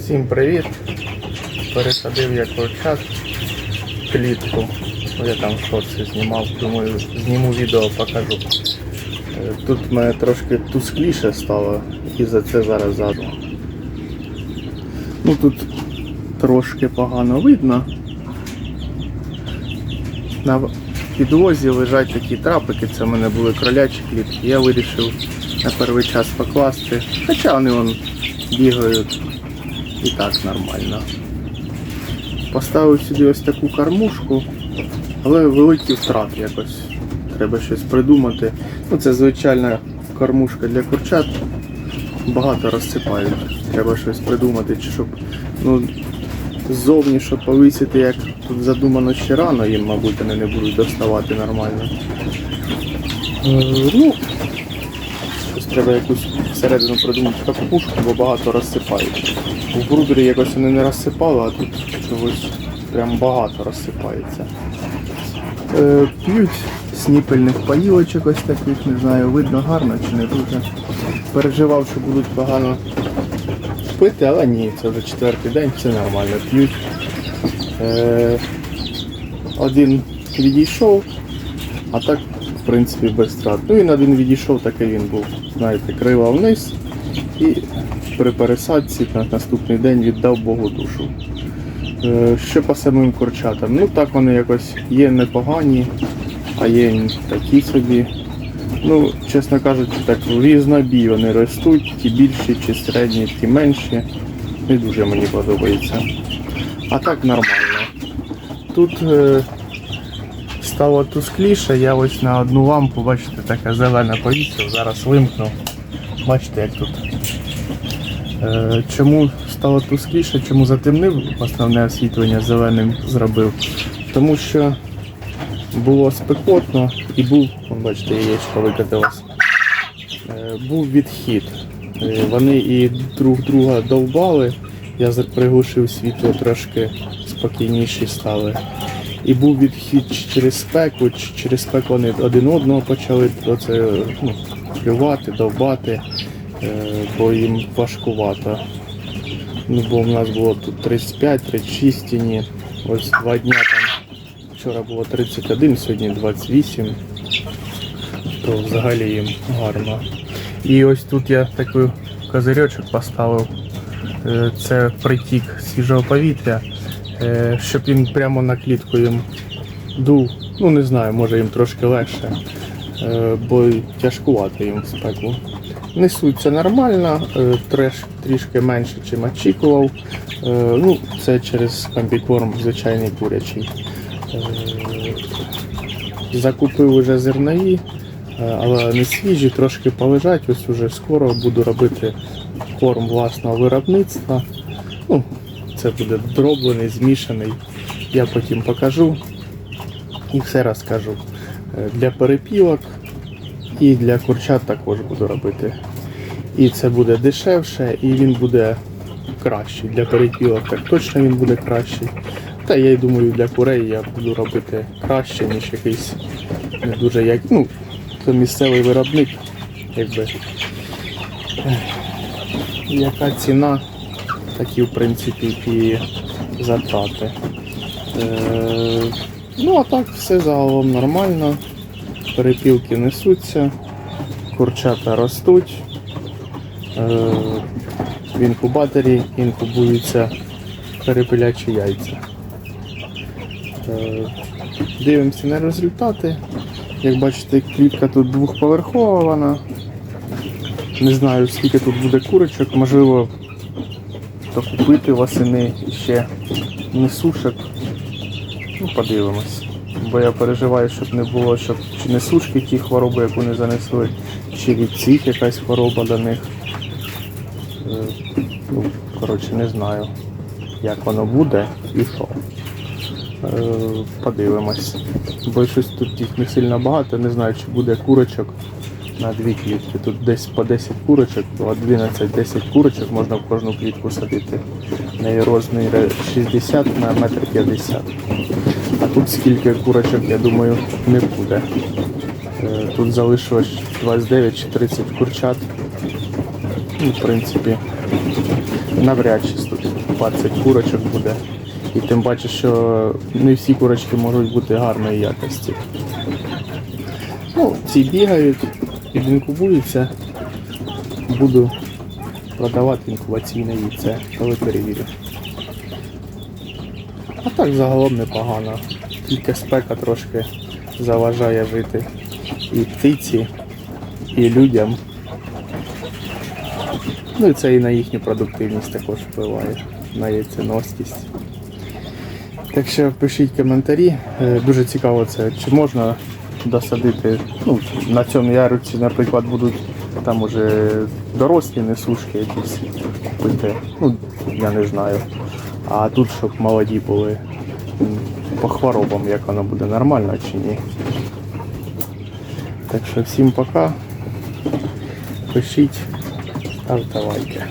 Всім привіт! Пересадив я курчат клітку. Ну, Я там шорти знімав, думаю, зніму відео, покажу. Е, Тут мене трошки тускліше стало і за це зараз заду. Ну тут трошки погано видно. На підлозі лежать такі трапики, це в мене були кролячі клітки. Я вирішив на перший час покласти. Хоча вони вон бігають і так нормально. Поставив сюди ось таку кормушку, але великі втрати якось. Треба щось придумати. Ну, це звичайна кормушка для курчат. Багато розсипають. Треба щось придумати, чи щоб ну, ззовні, щоб повисити, як тут задумано ще рано, їм, мабуть, вони не будуть доставати нормально. Е, ну, треба якусь всередину придумати капушку, бо багато розсипають. У брудері якось вони не розсипали, а тут чогось прям багато розсипається. Е, п'ють сніпельних паїлочок ось таких, не знаю, видно гарно чи не дуже. Переживав, що будуть погано пити, але ні, це вже четвертий день, все нормально п'ють. Е, один відійшов, а так, в принципі, без втрат. Ну він один відійшов, такий він був, знаєте, крила вниз і при пересадці на наступний день віддав Богу душу. Е, Що по самим курчатам? Ну так вони якось є непогані, а є такі собі. Ну, чесно кажучи, так в різнобій вони ростуть, ті більші чи середні, ті менші. Не дуже мені подобається. А так нормально. Тут е, стало тускліше, я ось на одну лампу, бачите, така зелена повісив, зараз вимкну. Бачите, як тут. Е, чому стало тускліше, чому затемнив основне освітлення зеленим зробив? Тому що було спекотно і був, бачите, яєчко викатилось. Е, був відхід. Е, Вони і друг друга довбали. Я приглушив світло трошки спокійніші стали. І був відхід через спеку, через спеку вони один одного почали оце, ну, плювати, довбати, е, бо їм важкувато. Ну, бо в нас було тут 35-36 тіні. Ось два дня там. Вчора було 31, сьогодні 28. То взагалі їм гарно. І ось тут я такий козирьочок поставив. Е, Це притік свіжого повітря, щоб він прямо на клітку їм дув. Ну не знаю, може їм трошки легше, е, бо тяжкувати їм в спеку. Несуться нормально, е, трішки менше, ніж очікував. Е, Ну, це через комбікорм звичайний курячий. Е, Закупив уже зернові, е, але не свіжі, трошки полежать. Ось уже скоро буду робити корм власного виробництва. Ну, це буде дроблений, змішаний. Я потім покажу і все розкажу. Е, Для перепілок і для курчат також буду робити. І це буде дешевше, і він буде кращий. Для перепілок так точно він буде кращий. Та я й думаю, для курей я буду робити краще, ніж якийсь не дуже як. Ну, це місцевий виробник, якби. Яка ціна, такі в принципі і затрати. Е, ну а так все загалом нормально. Перепілки несуться, курчата ростуть. Е, в інкубаторі інкубуються перепилячі яйця. Е, Дивимося на результати. Як бачите, клітка тут двохповерхова. Не знаю, скільки тут буде курочок, можливо, то купити восени ще несушок. Ну, подивимось. Бо я переживаю, щоб не було, щоб чи несушки ті хвороби, яку не занесли, чи від цих якась хвороба до них. Е, Ну, коротше, не знаю, як воно буде і що. Е, Подивимось. Бо щось тут їх не сильно багато, не знаю, чи буде курочок на дві клітки. Тут десь по 10 курочок, по 12-10 курочок можна в кожну клітку садити. Неї розмір 60 на метр 50. А тут скільки курочок, я думаю, не буде. Е, Тут залишилось 29 чи 30 курчат. Ну, в принципі, навряд чи 120 курочок буде. І тим паче, що не всі курочки можуть бути гарної якості. Ну, ці бігають, підінкубуються. Буду продавати інкубаційне яйце, коли перевірю. А так загалом непогано. Тільки спека трошки заважає жити і птиці, і людям. Ну і це і на їхню продуктивність також впливає, на яйценоскість. Так що пишіть коментарі. Е, Дуже цікаво це, чи можна досадити. Ну, на цьому ярусі, наприклад, будуть там уже дорослі несушки якісь купити. Ну, я не знаю. А тут, щоб молоді були по хворобам, як воно буде нормально чи ні. Так що всім пока. Пишіть, ставте лайки.